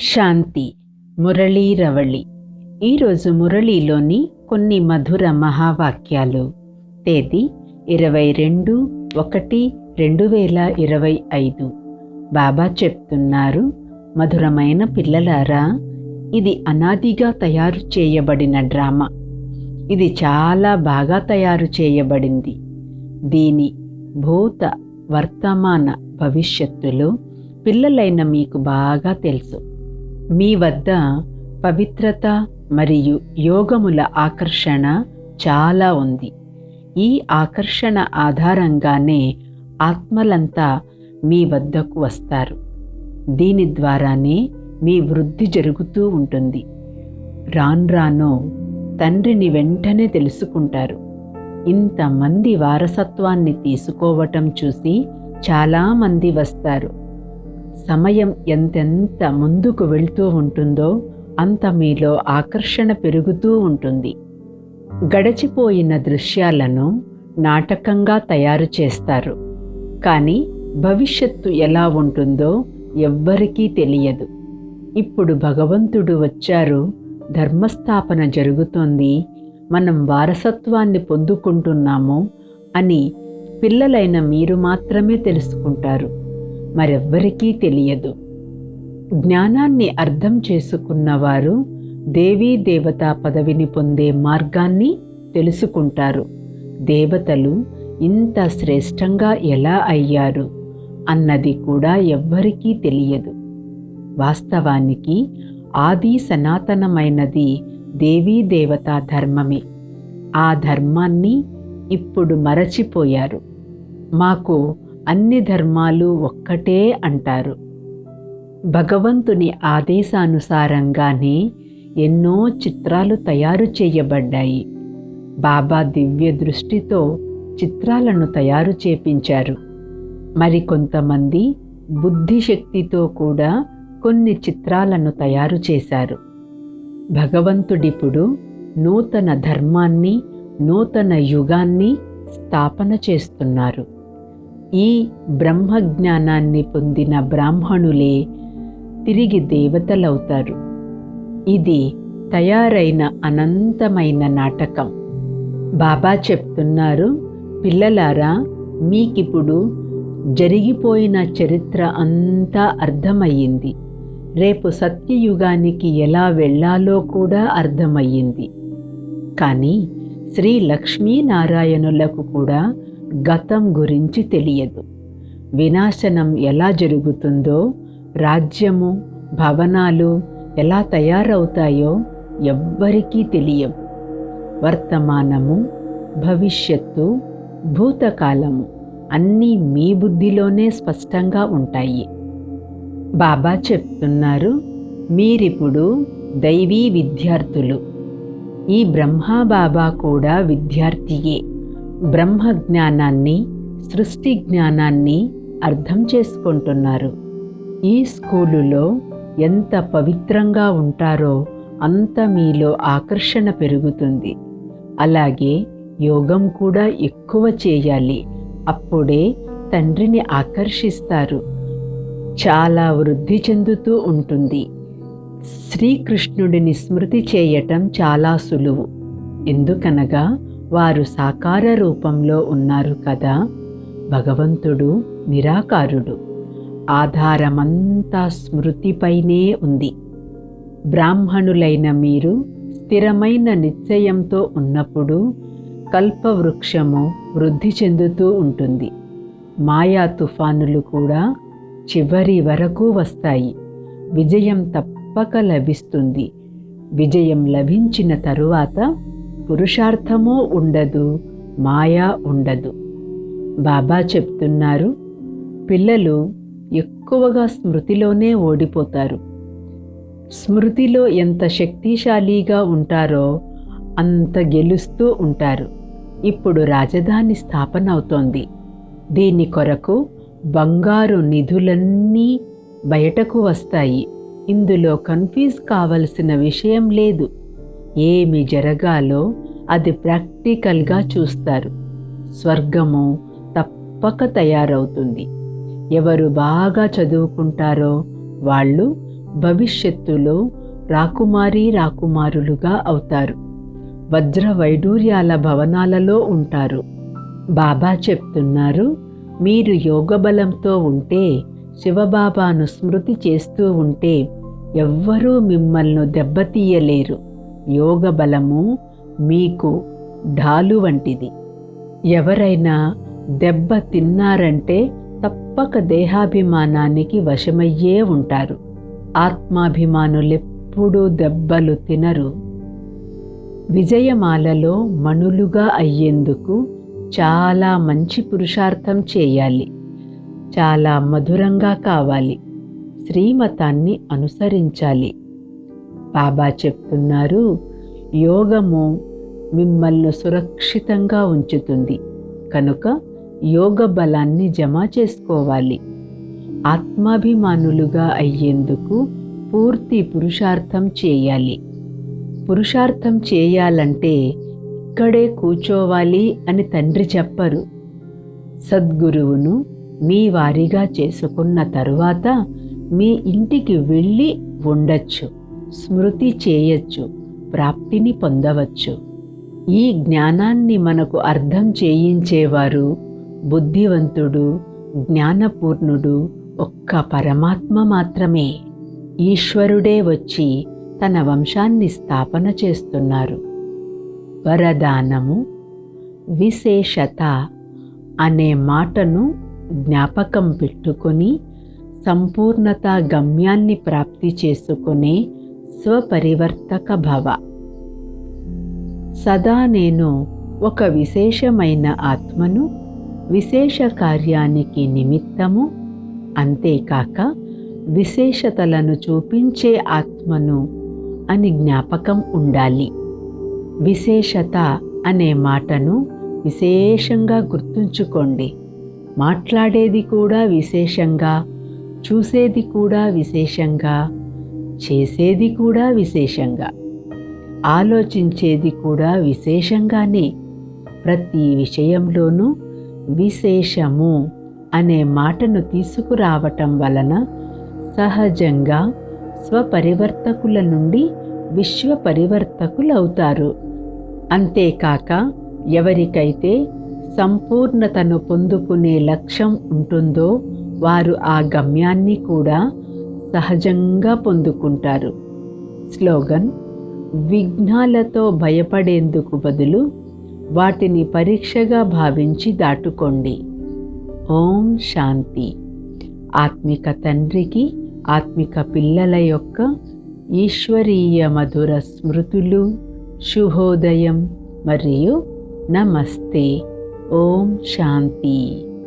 శాంతి మురళీ రవళి. ఈరోజు మురళీలోని కొన్ని మధుర మహావాక్యాలు. తేదీ ఇరవై రెండు ఒకటి రెండు వేల ఇరవై ఐదు. బాబా చెప్తున్నారు మధురమైన పిల్లలారా ఇది అనాదిగా తయారు చేయబడిన డ్రామా. ఇది చాలా బాగా తయారు చేయబడింది. దీని భూత వర్తమాన భవిష్యత్తులో పిల్లలైన మీకు బాగా తెలుసు. మీ వద్ద పవిత్రత మరియు యోగముల ఆకర్షణ చాలా ఉంది. ఈ ఆకర్షణ ఆధారంగానే ఆత్మలంతా మీ వద్దకు వస్తారు. దీని ద్వారానే మీ వృద్ధి జరుగుతూ ఉంటుంది. రాన్రానో తండ్రిని వెంటనే తెలుసుకుంటారు. ఇంతమంది వారసత్వాన్ని తీసుకోవటం చూసి చాలామంది వస్తారు. సమయం ఎంతెంత ముందుకు వెళ్తూ ఉంటుందో అంత మీలో ఆకర్షణ పెరుగుతూ ఉంటుంది. గడచిపోయిన దృశ్యాలను నాటకంగా తయారు చేస్తారు. కానీ భవిష్యత్తు ఎలా ఉంటుందో ఎవ్వరికీ తెలియదు. ఇప్పుడు భగవంతుడు వచ్చారు. ధర్మస్థాపన జరుగుతోంది. మనం వారసత్వాన్ని పొందుకుంటున్నాము అని పిల్లలైన మీరు మాత్రమే తెలుసుకుంటారు. మరెవ్వరికీ తెలియదు. జ్ఞానాన్ని అర్థం చేసుకున్నవారు దేవీ దేవతా పదవిని పొందే మార్గాన్ని తెలుసుకుంటారు. దేవతలు ఇంత శ్రేష్టంగా ఎలా అయ్యారు అన్నది కూడా ఎవ్వరికీ తెలియదు. వాస్తవానికి ఆది సనాతనమైనది దేవీ దేవతా ధర్మమే. ఆ ధర్మాన్ని ఇప్పుడు మరచిపోయారు. మాకు అన్ని ధర్మాలు ఒక్కటే అంటారు. భగవంతుని ఆదేశానుసారంగానే ఎన్నో చిత్రాలు తయారు చేయబడ్డాయి. బాబా దివ్య దృష్టితో చిత్రాలను తయారు చేపించారు. మరికొంతమంది బుద్ధిశక్తితో కూడా కొన్ని చిత్రాలను తయారు చేశారు. భగవంతుడిప్పుడు నూతన ధర్మాన్ని నూతన యుగాన్ని స్థాపన చేస్తున్నారు. ఈ బ్రహ్మజ్ఞానాన్ని పొందిన బ్రాహ్మణులే తిరిగి దేవతలవుతారు. ఇది తయారైన అనంతమైన నాటకం. బాబా చెప్తున్నారు పిల్లలారా మీకిప్పుడు జరిగిపోయిన చరిత్ర అంతా అర్థమయ్యింది. రేపు సత్యయుగానికి ఎలా వెళ్ళాలో కూడా అర్థమయ్యింది. కానీ శ్రీ లక్ష్మీనారాయణులకు కూడా గతం గురించి తెలియదు. వినాశనం ఎలా జరుగుతుందో రాజ్యము భవనాలు ఎలా తయారవుతాయో ఎవ్వరికీ తెలియవు వర్తమానము భవిష్యత్తు భూతకాలము అన్నీ మీ బుద్ధిలోనే స్పష్టంగా ఉంటాయి. బాబా చెప్తున్నారు మీరిప్పుడు దైవీ విద్యార్థులు. ఈ బ్రహ్మా బాబా కూడా విద్యార్థియే. బ్రహ్మ జ్ఞానాన్ని సృష్టి జ్ఞానాన్ని అర్థం చేసుకుంటున్నారు. ఈ స్కూలులో ఎంత పవిత్రంగా ఉంటారో అంత మీలో ఆకర్షణ పెరుగుతుంది. అలాగే యోగం కూడా ఎక్కువ చేయాలి. అప్పుడే తండ్రిని ఆకర్షిస్తారు. చాలా వృద్ధి చెందుతూ ఉంటుంది. శ్రీకృష్ణుడిని స్మృతి చేయటం చాలా సులువు. ఎందుకనగా వారు సాకార రూపంలో ఉన్నారు కదా. భగవంతుడు నిరాకారుడు. ఆధారమంతా స్మృతిపైనే ఉంది. బ్రాహ్మణులైన మీరు స్థిరమైన నిశ్చయంతో ఉన్నప్పుడు కల్పవృక్షము వృద్ధి చెందుతూ ఉంటుంది. మాయా తుఫానులు కూడా చివరి వరకు వస్తాయి. విజయం తప్పక లభిస్తుంది. విజయం లభించిన తరువాత పురుషార్థము ఉండదు మాయా ఉండదు. బాబా చెప్తున్నారు పిల్లలు ఎక్కువగా స్మృతిలోనే ఓడిపోతారు. స్మృతిలో ఎంత శక్తిశాలిగా ఉంటారో అంత గెలుస్తూ ఉంటారు. ఇప్పుడు రాజధాని స్థాపన అవుతోంది. దీని కొరకు బంగారు నిధులన్నీ బయటకు వస్తాయి. ఇందులో కన్ఫ్యూజ్ కావలసిన విషయం లేదు. ఏమి జరగాలో అది ప్రాక్టికల్గా చూస్తారు. స్వర్గము తప్పక తయారవుతుంది. ఎవరు బాగా చదువుకుంటారో వాళ్ళు భవిష్యత్తులో రాకుమారి రాకుమారులుగా అవుతారు. వజ్ర వైడూర్యాల భవనాలలో ఉంటారు. బాబా చెప్తున్నారు మీరు యోగ బలంతో ఉంటే శివబాబాను స్మృతి చేస్తూ ఉంటే ఎవ్వరూ మిమ్మల్ని దెబ్బతీయలేరు. యోగ బలము మీకు ఢాలు వంటిది. ఎవరైనా దెబ్బ తిన్నారంటే తప్పక దేహాభిమానానికి వశమయ్యే ఉంటారు. ఆత్మాభిమానులెప్పుడూ దెబ్బలు తినరు. విజయమాలలో మణులుగా అయ్యేందుకు చాలా మంచి పురుషార్థం చేయాలి. చాలా మధురంగా కావాలి. శ్రీమతాన్ని అనుసరించాలి. బాబా చెప్తున్నారు యోగము మిమ్మల్ని సురక్షితంగా ఉంచుతుంది. కనుక యోగ బలాన్ని జమ చేసుకోవాలి. ఆత్మాభిమానులుగా అయ్యేందుకు పూర్తి పురుషార్థం చేయాలి. పురుషార్థం చేయాలంటే ఇక్కడే కూర్చోవాలి అని తండ్రి చెప్పరు. సద్గురువును మీ వారిగా చేసుకున్న తరువాత మీ ఇంటికి వెళ్ళి ఉండొచ్చు. స్మృతి చేయొచ్చు ప్రాప్తిని పొందవచ్చు. ఈ జ్ఞానాన్ని మనకు అర్థం చేయించేవారు బుద్ధివంతుడు జ్ఞానపూర్ణుడు ఒక్క పరమాత్మ మాత్రమే. ఈశ్వరుడే వచ్చి తన వంశాన్ని స్థాపన చేస్తున్నారు. వరదానము విశేషత అనే మాటను జ్ఞాపకం పెట్టుకొని సంపూర్ణత గమ్యాన్ని ప్రాప్తి చేసుకునే స్వపరివర్తక భవ సదా నేను ఒక విశేషమైన ఆత్మను విశేష కార్యానికి నిమిత్తము అంతేకాక విశేషతలను చూపించే ఆత్మను అని జ్ఞాపకం ఉండాలి. విశేషత అనే మాటను విశేషంగా గుర్తుంచుకోండి. మాట్లాడేది కూడా విశేషంగా చూసేది కూడా విశేషంగా చేసేది కూడా విశేషంగా ఆలోచించేది కూడా విశేషంగానే ప్రతి విషయంలోనూ విశేషము అనే మాటను తీసుకురావటం వలన సహజంగా స్వపరివర్తకుల నుండి విశ్వ పరివర్తకులవుతారు అంతేకాక ఎవరికైతే సంపూర్ణతను పొందుకునే లక్ష్యం ఉంటుందో వారు ఆ గమ్యాన్ని కూడా సహజంగా పొందుకుంటారు. స్లోగన్ విఘ్నాలతో భయపడేందుకు బదులు వాటిని పరీక్షగా భావించి దాటుకోండి. ఓం శాంతి. ఆత్మిక తండ్రికి ఆత్మిక పిల్లల యొక్క ఈశ్వరీయ మధుర స్మృతులు శుభోదయం మరియు నమస్తే. ఓం శాంతి.